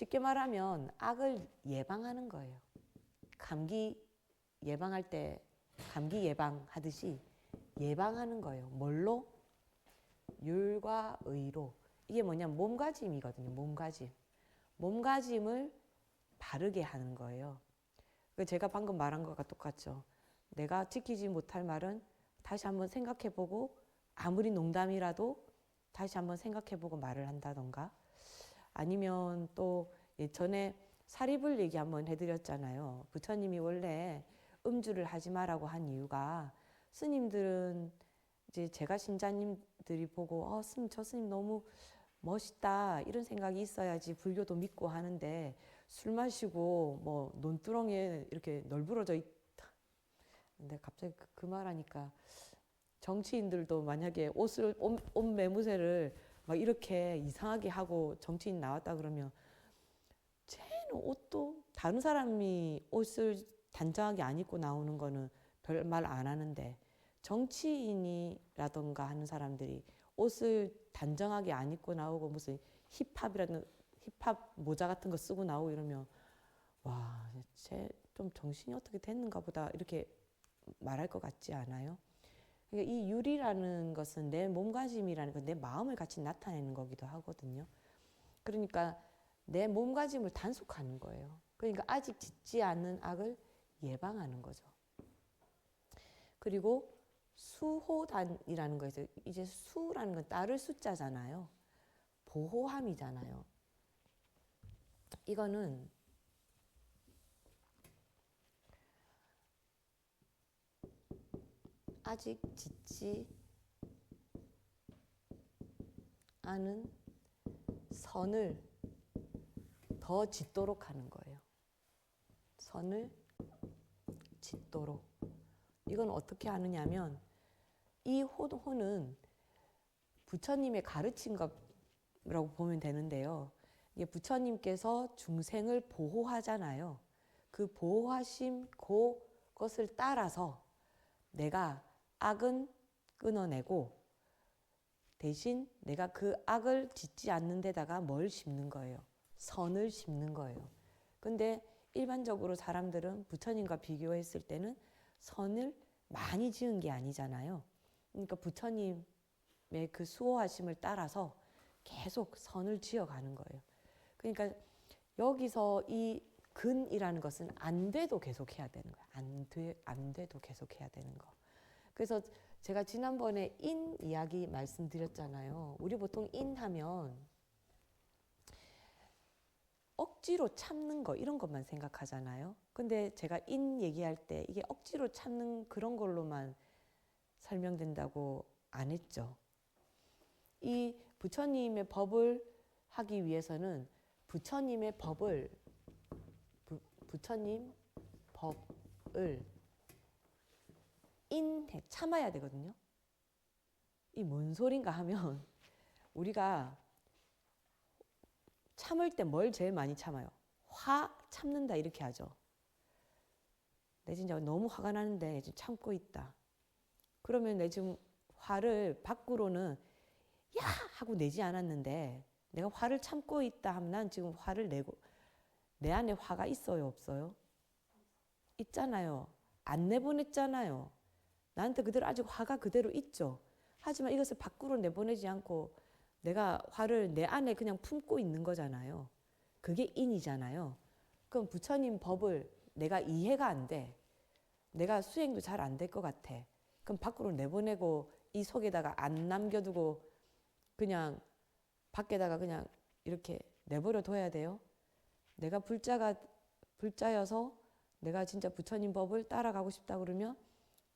쉽게 말하면 악을 예방하는 거예요. 감기 예방할 때 감기 예방하듯이 예방하는 거예요. 뭘로? 율과 의로. 이게 뭐냐면 몸가짐이거든요. 몸가짐. 몸가짐을 바르게 하는 거예요. 그 제가 방금 말한 것과 똑같죠. 내가 지키지 못할 말은 다시 한번 생각해보고 아무리 농담이라도 다시 한번 생각해보고 말을 한다던가 아니면 또 예전에 사리불 얘기 한번 해드렸잖아요. 부처님이 원래 음주를 하지 말라고 한 이유가 스님들은 이제 제가 신자님들이 보고 어 스님 저 스님 너무 멋있다 이런 생각이 있어야지 불교도 믿고 하는데 술 마시고 뭐 논두렁에 이렇게 널브러져 있다. 근데 갑자기 그, 그 말하니까 정치인들도 만약에 옷을 옷, 옷 매무새를 막 이렇게 이상하게 하고 정치인 나왔다 그러면 쟤는 옷도 다른 사람이 옷을 단정하게 안 입고 나오는 거는 별 말 안 하는데 정치인이라던가 하는 사람들이 옷을 단정하게 안 입고 나오고 무슨 힙합이라는 힙합 모자 같은 거 쓰고 나오고 이러면 와, 쟤 좀 정신이 어떻게 됐는가 보다 이렇게 말할 것 같지 않아요? 그러니까 이 유리라는 것은 내 몸가짐이라는 건 내 마음을 같이 나타내는 거기도 하거든요. 그러니까 내 몸가짐을 단속하는 거예요. 그러니까 아직 짓지 않는 악을 예방하는 거죠. 그리고 수호단이라는 거에서 이제 수라는 건 따를 숫자잖아요. 보호함이잖아요. 이거는 아직 짓지 않은 선을 더 짓도록 하는 거예요. 선을 짓도록. 이건 어떻게 하느냐면 이 호는 부처님의 가르친 거라고 보면 되는데요. 부처님께서 중생을 보호하잖아요. 그 보호하심 그것을 따라서 내가 악은 끊어내고 대신 내가 그 악을 짓지 않는 데다가 뭘 심는 거예요. 선을 심는 거예요. 근데 일반적으로 사람들은 부처님과 비교했을 때는 선을 많이 지은 게 아니잖아요. 그러니까 부처님의 그 수호하심을 따라서 계속 선을 지어가는 거예요. 그러니까 여기서 이 근이라는 것은 안 돼도 계속 해야 되는 거야. 안 돼, 안 돼도 계속 해야 되는 거. 그래서 제가 지난번에 인 이야기 말씀드렸잖아요. 우리 보통 인 하면 억지로 참는 거 이런 것만 생각하잖아요. 근데 제가 인 얘기할 때 이게 억지로 참는 그런 걸로만 설명된다고 안 했죠. 이 부처님의 법을 하기 위해서는 부처님의 법을 부, 부처님 법을 인해 참아야 되거든요. 이 뭔 소린가 하면 우리가 참을 때 뭘 제일 많이 참아요? 화 참는다 이렇게 하죠. 내 진짜 너무 화가 나는데 지금 참고 있다. 그러면 내 지금 화를 밖으로는 야 하고 내지 않았는데 내가 화를 참고 있다 하면 난 지금 화를 내고 내 안에 화가 있어요 없어요? 있잖아요. 안 내보냈잖아요. 나한테 그대로 아직 화가 그대로 있죠. 하지만 이것을 밖으로 내보내지 않고 내가 화를 내 안에 그냥 품고 있는 거잖아요. 그게 인이잖아요. 그럼 부처님 법을 내가 이해가 안 돼. 내가 수행도 잘 안 될 것 같아. 그럼 밖으로 내보내고 이 속에다가 안 남겨두고 그냥 밖에다가 그냥 이렇게 내버려 둬야 돼요. 내가 불자가 불자여서 내가 진짜 부처님 법을 따라가고 싶다 그러면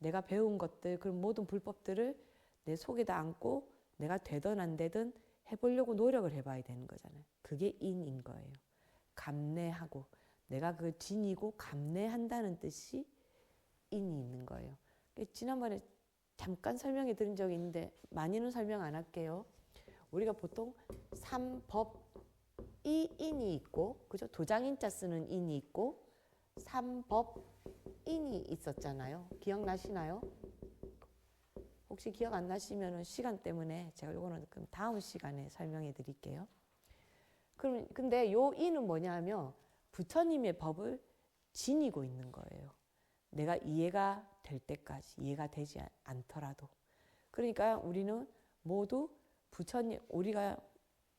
내가 배운 것들 그런 모든 불법들을 내 속에다 안고 내가 되든 안 되든 해보려고 노력을 해봐야 되는 거잖아요. 그게 인인 거예요. 감내하고 내가 그 진이고 감내한다는 뜻이 인이 있는 거예요. 지난번에 잠깐 설명해 드린 적이 있는데 많이는 설명 안 할게요. 우리가 보통 삼법 이 인이 있고 그죠? 도장인자 쓰는 인이 있고 삼법 인이 있었잖아요. 기억나시나요? 혹시 기억 안 나시면 시간 때문에 제가 요거는 그럼 다음 시간에 설명해 드릴게요. 그럼 근데 요 이는 뭐냐면 부처님의 법을 지니고 있는 거예요. 내가 이해가 될 때까지 이해가 되지 않- 않더라도 그러니까 우리는 모두 부처님 우리가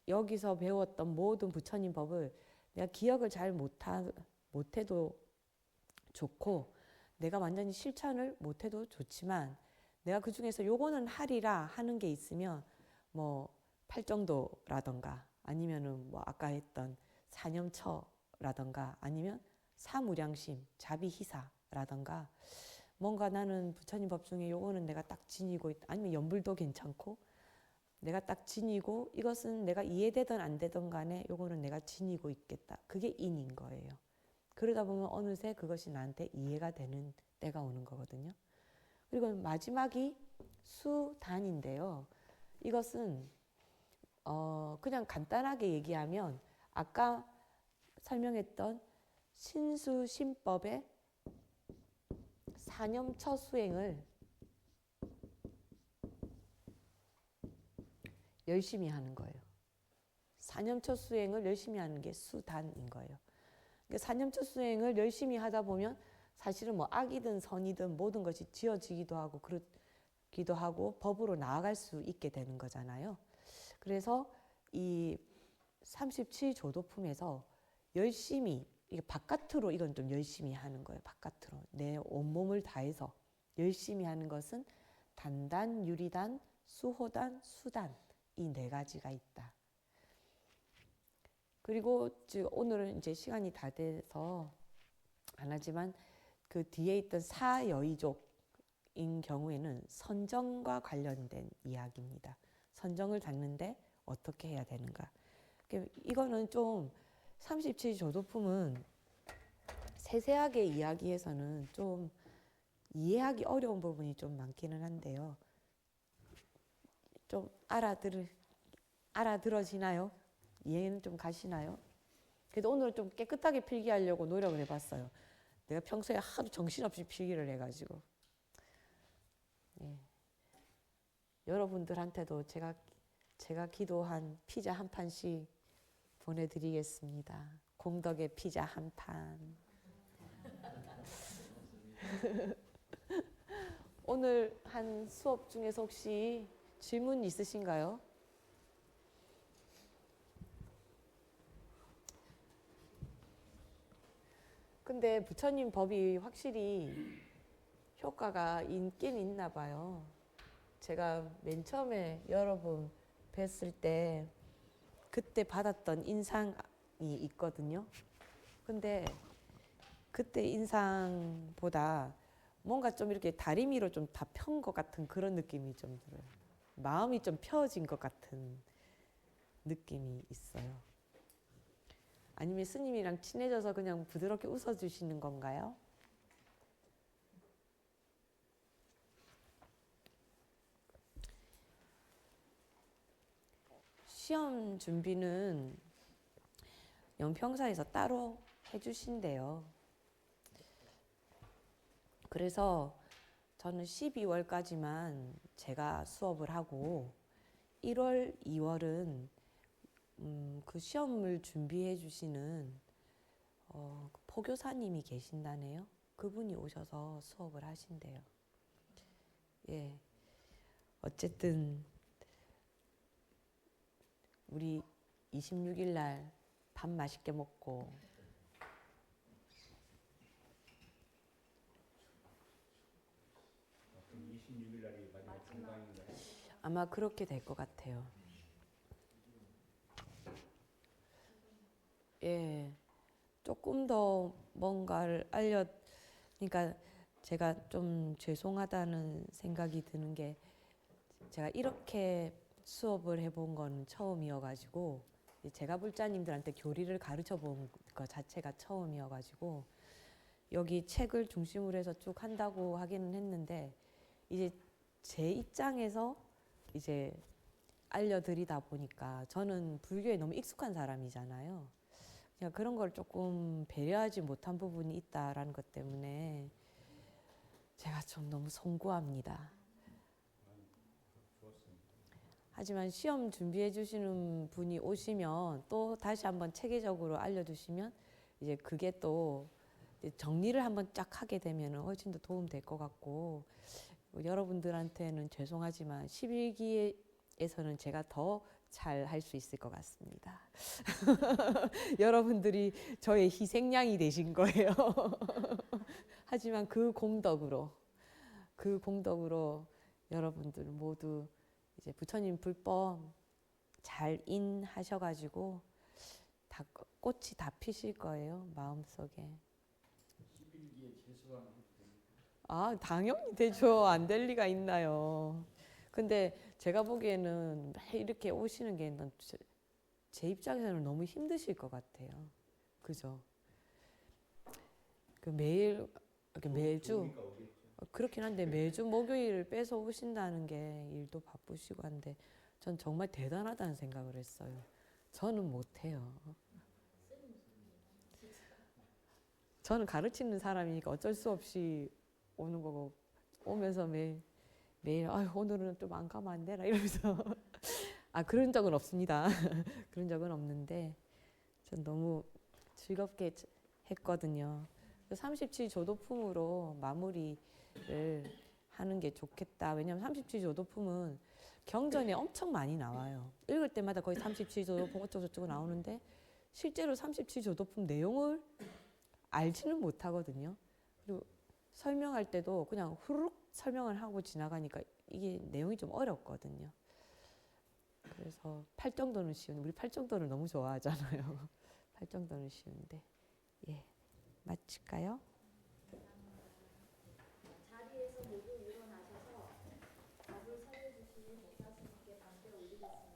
여기서 배웠던 모든 부처님 법을 내가 기억을 잘 못하, 못해도 좋고 내가 완전히 실천을 못해도 좋지만 내가 그 중에서 요거는 하리라 하는 게 있으면 뭐 팔정도라던가 아니면은 뭐 아까 했던 사념처라던가 아니면 사무량심 자비희사라던가 뭔가 나는 부처님 법 중에 요거는 내가 딱 지니고 있다 아니면 연불도 괜찮고 내가 딱 지니고 이것은 내가 이해되든 안 되든 간에 요거는 내가 지니고 있겠다. 그게 인인 거예요 그러다 보면 어느새 그것이 나한테 이해가 되는 때가 오는 거거든요 그리고 마지막이 수단인데요 이것은 어 그냥 간단하게 얘기하면 아까 설명했던 신수신법의 사념처 수행을 열심히 하는 거예요. 사념처 수행을 열심히 하는 게 수단인 거예요. 그러니까 사념처 수행을 열심히 하다 보면 사실은 뭐 악이든 선이든 모든 것이 지어지기도 하고 그렇기도 하고 법으로 나아갈 수 있게 되는 거잖아요. 그래서 이 37조도품에서 열심히 이게 바깥으로 이건 좀 열심히 하는 거예요. 바깥으로 내 온몸을 다해서 열심히 하는 것은 단단, 유리단, 수호단, 수단 이 네 가지가 있다. 그리고 지금 오늘은 이제 시간이 다 돼서 안 하지만 그 뒤에 있던 사여의족인 경우에는 선정과 관련된 이야기입니다. 선정을 닦는데 어떻게 해야 되는가. 그 이거는 좀 37조도품은 세세하게 이야기해서는 좀 이해하기 어려운 부분이 좀 많기는 한데요. 좀 알아들 알아들어지나요? 이해는 좀 가시나요? 그래도 오늘 좀 깨끗하게 필기하려고 노력을 해봤어요. 내가 평소에 하도 정신없이 필기를 해가지고. 예. 여러분들한테도 제가 제가 기도한 피자 한 판씩 보내드리겠습니다. 공덕의 피자 한 판. 오늘 한 수업 중에서 혹시 질문 있으신가요? 근데 부처님 법이 확실히 효과가 있긴 있나 봐요. 제가 맨 처음에 여러분 뵀을 때 그때 받았던 인상이 있거든요. 근데 그때 인상보다 뭔가 좀 이렇게 다리미로 좀 다 편 것 같은 그런 느낌이 좀 들어요. 마음이 좀 펴진 것 같은 느낌이 있어요. 아니면 스님이랑 친해져서 그냥 부드럽게 웃어주시는 건가요? 시험 준비는 연평사에서 따로 해주신대요. 그래서 저는 12월까지만 제가 수업을 하고 1월, 2월은 음, 그 시험을 준비해 주시는 어, 그 포교사님이 계신다네요. 그분이 오셔서 수업을 하신대요. 예. 어쨌든 우리 26일 날 밥 맛있게 먹고 그럼 26일 날이 마지막 종강인가요? 아마 그렇게 될 것 같아요. 예, 조금 더 뭔가를 알려, 그러니까 제가 좀 죄송하다는 생각이 드는 게 제가 이렇게 수업을 해본 건 처음이어가지고 제가 불자님들한테 교리를 가르쳐 본 것 자체가 처음이어가지고 여기 책을 중심으로 해서 쭉 한다고 하기는 했는데 이제 제 입장에서 이제 알려드리다 보니까 저는 불교에 너무 익숙한 사람이잖아요. 그냥 그런 걸 조금 배려하지 못한 부분이 있다라는 것 때문에 제가 좀 너무 송구합니다. 하지만 시험 준비해 주시는 분이 오시면 또 다시 한번 체계적으로 알려주시면 이제 그게 또 정리를 한번 쫙 하게 되면 훨씬 더 도움 될 것 같고 여러분들한테는 죄송하지만 11기에서는 제가 더 잘 할 수 있을 것 같습니다. 여러분들이 저의 희생양이 되신 거예요. 하지만 그 공덕으로 그 공덕으로 여러분들 모두 이제 부처님 불법 잘 인하셔가지고 다 꽃이 다 피실 거예요 마음속에. 11기에 재수강 해도 됩니까? 아 당연히 되죠 안 될 리가 있나요. 근데 제가 보기에는 매 이렇게 오시는 게제 입장에서는 너무 힘드실 것 같아요. 그죠? 그 매일 매주. 어, 그렇긴 한데 매주 목요일을 빼서 오신다는 게 일도 바쁘시고 한데 전 정말 대단하다는 생각을 했어요. 저는 못해요. 저는 가르치는 사람이니까 어쩔 수 없이 오는 거고 오면서 매일 매일 아 오늘은 좀 안 가면 안 되나 이러면서 아 그런 적은 없습니다. 그런 적은 없는데 전 너무 즐겁게 했거든요. 37 조도품으로 마무리를 하는 게 좋겠다. 왜냐하면 37 조도품은 경전에 엄청 많이 나와요. 읽을 때마다 거의 37 조도품 어쩌고 저쩌고 나오는데 실제로 37 조도품 내용을 알지는 못하거든요. 그리고 설명할 때도 그냥 후루룩 설명을 하고 지나가니까 이게 내용이 좀 어렵거든요. 그래서 팔 정도는 쉬운 우리 팔 정도를 너무 좋아하잖아요. 팔 정도는 쉬운데 예 마칠까요? 자리에서 모두 일어나셔서 답을 살려주실 목사님께 반대 올리겠습니다.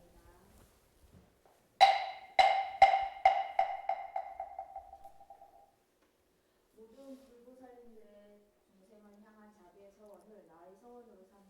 서원을 나의 서원으로 삼